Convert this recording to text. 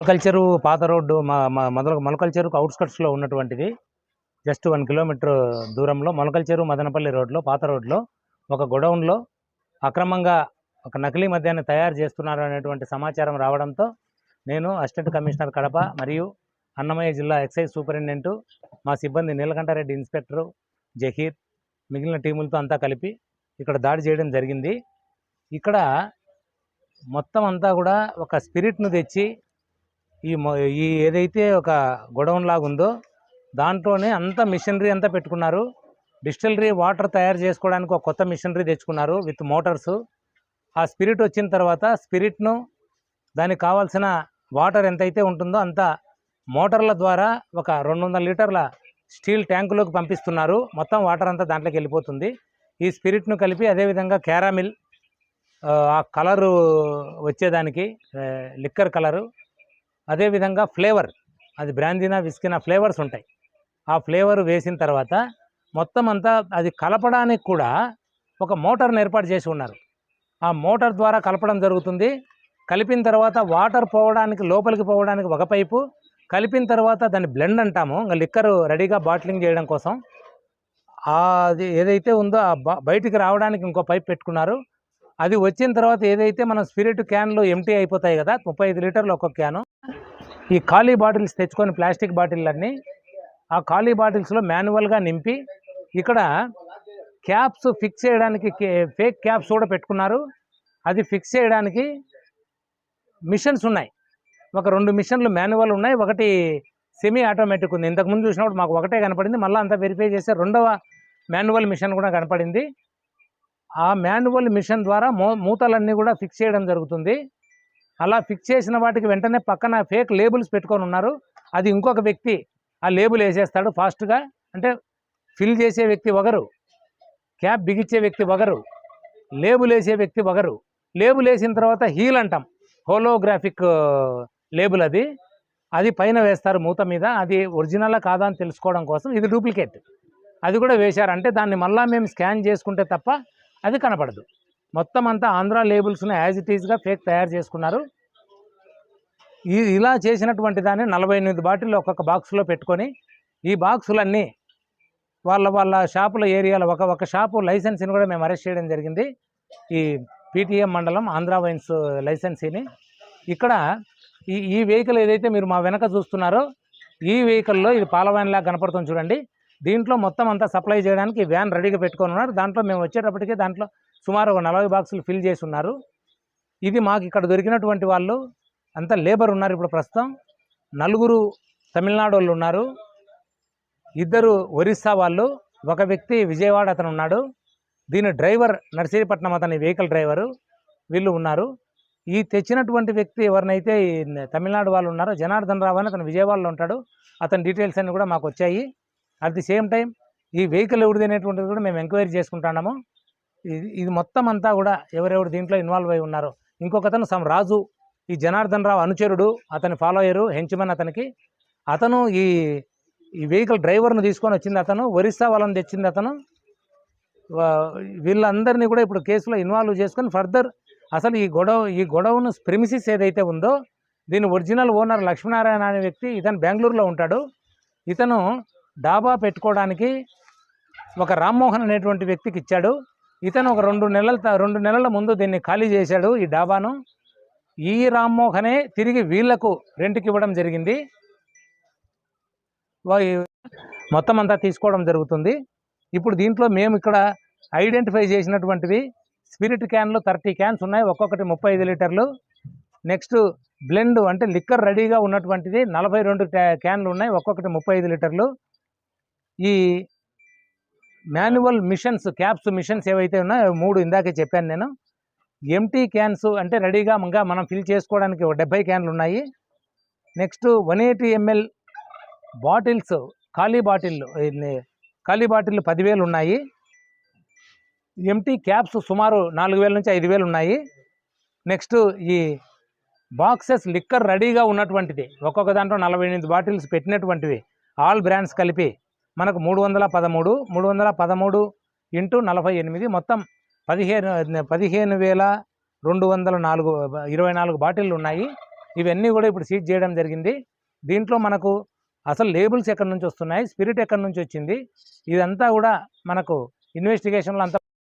Culture పాత road మా మా మొదల మొలకల్చెరుకు అవుట్స్కట్స్లో ఉన్నటువంటిది. జస్ట్ వన్ కిలోమీటర్ దూరంలో మొలకల్చెరు మదనపల్లి రోడ్లో పాత రోడ్లో ఒక గొడౌన్లో అక్రమంగా ఒక నకిలీ మద్యాన్ని తయారు చేస్తున్నారు అనేటువంటి సమాచారం రావడంతో నేను అసిస్టెంట్ కమిషనర్ కడప మరియు అన్నమయ్య జిల్లా ఎక్సైజ్ సూపరింటెండెంట్ మా సిబ్బంది నీలకంఠారెడ్డి ఇన్స్పెక్టరు జహీర్ మిగిలిన టీములతో అంతా కలిపి ఇక్కడ దాడి చేయడం జరిగింది. ఇక్కడ మొత్తం అంతా కూడా ఒక స్పిరిట్ను తెచ్చి ఈ ఈ ఏదైతే ఒక గొడౌన్ లాగా ఉందో దాంట్లోనే అంత మిషనరీ అంతా పెట్టుకున్నారు. డిస్టిలరీ వాటర్ తయారు చేసుకోవడానికి ఒక కొత్త మిషనరీ తెచ్చుకున్నారు విత్ మోటార్స్. ఆ స్పిరిట్ వచ్చిన తర్వాత స్పిరిట్ను దానికి కావాల్సిన వాటర్ ఎంతైతే ఉంటుందో అంత మోటార్ల ద్వారా ఒక రెండు వందల లీటర్ల స్టీల్ ట్యాంకులోకి పంపిస్తున్నారు. మొత్తం వాటర్ అంతా దాంట్లోకి వెళ్ళిపోతుంది. ఈ స్పిరిట్ను కలిపి అదేవిధంగా క్యారామిల్ ఆ కలరు వచ్చేదానికి లిక్కర్ కలరు అదేవిధంగా ఫ్లేవర్ అది బ్రాందీనా విస్కినా ఫ్లేవర్స్ ఉంటాయి. ఆ ఫ్లేవర్ వేసిన తర్వాత మొత్తం అంతా అది కలపడానికి కూడా ఒక మోటార్ని ఏర్పాటు చేసి ఉన్నారు. ఆ మోటార్ ద్వారా కలపడం జరుగుతుంది. కలిపిన తర్వాత వాటర్ పోవడానికి లోపలికి పోవడానికి ఒక పైపు. కలిపిన తర్వాత దాన్ని బ్లెండ్ అంటాము. ఇంకా లిక్కర్ రెడీగా బాటిలింగ్ చేయడం కోసం. అది ఏదైతే ఉందో ఆ బయటికి రావడానికి ఇంకో పైప్ పెట్టుకున్నారు. అది వచ్చిన తర్వాత ఏదైతే మనం స్పిరిట్ క్యాన్లు ఎంటీ అయిపోతాయి కదా ముప్పై ఐదు లీటర్లు ఒక్కొక్క క్యాను ఈ ఖాళీ బాటిల్స్ తెచ్చుకొని ప్లాస్టిక్ బాటిళ్ళన్నీ ఆ ఖాళీ బాటిల్స్లో మాన్యువల్గా నింపి ఇక్కడ క్యాప్స్ ఫిక్స్ చేయడానికి ఫేక్ క్యాప్స్ కూడా పెట్టుకున్నారు. అది ఫిక్స్ చేయడానికి మిషన్స్ ఉన్నాయి. ఒక రెండు మిషన్లు మాన్యువల్ ఉన్నాయి ఒకటి సెమీ ఆటోమేటిక్ ఉంది. ఇంతకుముందు చూసినప్పుడు మాకు ఒకటే కనపడింది మళ్ళీ అంతా వెరిఫై చేస్తే రెండవ మాన్యువల్ మిషన్ కూడా కనపడింది. ఆ మాన్యువల్ మిషన్ ద్వారా మూ మూతలన్నీ కూడా ఫిక్స్ చేయడం జరుగుతుంది. అలా ఫిక్స్ చేసిన వాటికి వెంటనే పక్కన ఫేక్ లేబుల్స్ పెట్టుకొని ఉన్నారు. అది ఇంకొక వ్యక్తి ఆ లేబుల్ వేసేస్తాడు ఫాస్ట్గా. అంటే ఫిల్ చేసే వ్యక్తి ఒకరు క్యాప్ బిగించే వ్యక్తి ఒకరు లేబుల్ వేసే వ్యక్తి ఒకరు లేబుల్ వేసిన తర్వాత హీల్ అంటాం. హోలోగ్రాఫిక్ లేబుల్ అది. అది పైన వేస్తారు మూత మీద. అది ఒరిజినలా కాదా అని తెలుసుకోవడం కోసం ఇది డూప్లికేట్. అది కూడా వేశారు. అంటే దాన్ని మళ్ళీ మేము స్కాన్ చేసుకుంటే తప్ప అది కనపడదు. మొత్తం అంతా ఆంధ్ర లేబుల్స్ని యాజ్ ఇట్ ఈజ్గా ఫేక్ తయారు చేసుకున్నారు. ఈ ఇలా చేసినటువంటి దాన్ని నలభై ఎనిమిది బాటిల్ ఒక్కొక్క బాక్స్లో పెట్టుకొని ఈ బాక్సులన్నీ వాళ్ళ వాళ్ళ షాపుల ఏరియాలో ఒక ఒక షాపు లైసెన్స్ని కూడా మేము అరెస్ట్ చేయడం జరిగింది. ఈ పీటీఎం మండలం ఆంధ్ర వైన్స్ లైసెన్సీని. ఇక్కడ ఈ ఈ వెహికల్ ఏదైతే మీరు మా వెనక చూస్తున్నారో ఈ వెహికల్లో ఇది పాల లాగా కనపడుతుంది చూడండి. దీంట్లో మొత్తం అంతా సప్లై చేయడానికి వ్యాన్ రెడీగా పెట్టుకొని ఉన్నారు. దాంట్లో మేము వచ్చేటప్పటికే దాంట్లో సుమారు ఒక నలభై బాక్సులు ఫిల్ చేసి ఉన్నారు. ఇది మాకు ఇక్కడ దొరికినటువంటి వాళ్ళు అంతా లేబర్ ఉన్నారు ఇప్పుడు ప్రస్తుతం. నలుగురు తమిళనాడు వాళ్ళు ఉన్నారు. ఇద్దరు ఒరిస్సా వాళ్ళు ఒక వ్యక్తి విజయవాడ అతను ఉన్నాడు. దీని డ్రైవర్ నర్సీపట్నం అతని వెహికల్ డ్రైవరు వీళ్ళు ఉన్నారు. ఈ తెచ్చినటువంటి వ్యక్తి ఎవరినైతే తమిళనాడు వాళ్ళు ఉన్నారో జనార్దన్ రావు అని అతను విజయవాడలో ఉంటాడు. అతని డీటెయిల్స్ అన్నీ కూడా మాకు వచ్చాయి. అట్ ది సేమ్ టైం ఈ వెహికల్ ఎవరిది అనేటువంటిది కూడా మేము ఎంక్వైరీ చేసుకుంటున్నాము. ఇది ఇది మొత్తం అంతా కూడా ఎవరెవరు దీంట్లో ఇన్వాల్వ్ అయి ఉన్నారో. ఇంకొక అతను సమ్ రాజు ఈ జనార్దన్ రావు అనుచరుడు అతని ఫాలోయరు హెంచ్మెన్ అతనికి. అతను ఈ ఈ వెహికల్ డ్రైవర్ను తీసుకొని వచ్చింది అతను ఒరిస్సా వాళ్ళని తెచ్చింది అతను. వీళ్ళందరినీ కూడా ఇప్పుడు కేసులో ఇన్వాల్వ్ చేసుకొని ఫర్దర్ అసలు ఈ గొడవ ఈ గొడవను ప్రిమిసిస్ ఏదైతే ఉందో దీని ఒరిజినల్ ఓనర్ లక్ష్మీనారాయణ అనే వ్యక్తి ఇతను బెంగళూరులో ఉంటాడు. ఇతను డాబా పెట్టుకోవడానికి ఒక రామ్మోహన్ అనేటువంటి వ్యక్తికి ఇచ్చాడు. ఇతను ఒక రెండు నెలల రెండు నెలల ముందు దీన్ని ఖాళీ చేశాడు ఈ డాబాను. ఈ రామ్మోహనే తిరిగి వీళ్ళకు రెంట్కి ఇవ్వడం జరిగింది. మొత్తం అంతా తీసుకోవడం జరుగుతుంది. ఇప్పుడు దీంట్లో మేము ఇక్కడ ఐడెంటిఫై చేసినటువంటివి స్పిరిట్ క్యాన్లు థర్టీ క్యాన్స్ ఉన్నాయి. ఒక్కొక్కటి ముప్పై ఐదు లీటర్లు. నెక్స్ట్ బ్లెండ్ అంటే లిక్కర్ రెడీగా ఉన్నటువంటిది నలభై రెండు క్యాన్లు ఉన్నాయి. ఒక్కొక్కటి ముప్పై ఐదు లీటర్లు. ఈ మాన్యువల్ మిషన్స్ క్యాప్స్ మిషన్స్ ఏవైతే ఉన్నాయో మూడు ఇందాకే చెప్పాను నేను. ఎంటీ క్యాన్స్ అంటే రెడీగా ఇంకా మనం ఫిల్ చేసుకోవడానికి ఒక డెబ్బై క్యాన్లు ఉన్నాయి. Next one eighty ML bottles ఖాళీ బాటిల్ ఖాళీ బాటిల్ పదివేలు ఉన్నాయి. ఎంటీ క్యాప్స్ సుమారు నాలుగు వేల నుంచి ఐదు వేలు ఉన్నాయి. నెక్స్ట్ ఈ బాక్సెస్ లిక్కర్ రెడీగా ఉన్నటువంటిది. ఒక్కొక్క దాంట్లో నలభై ఎనిమిది బాటిల్స్ పెట్టినటువంటివి. ఆల్ బ్రాండ్స్ కలిపి మనకు మూడు వందల పదమూడు మూడు వందల పదమూడు ఇంటూ నలభై ఎనిమిది మొత్తం పదిహేను పదిహేను వేల రెండు వందల నాలుగు ఇరవై నాలుగు బాటిళ్ళు ఉన్నాయి. ఇవన్నీ కూడా ఇప్పుడు సీజ్ చేయడం జరిగింది. దీంట్లో మనకు అసలు లేబుల్స్ ఎక్కడి నుంచి వస్తున్నాయి? స్పిరిట్ ఎక్కడి నుంచి వచ్చింది? ఇదంతా కూడా మనకు ఇన్వెస్టిగేషన్లో అంతా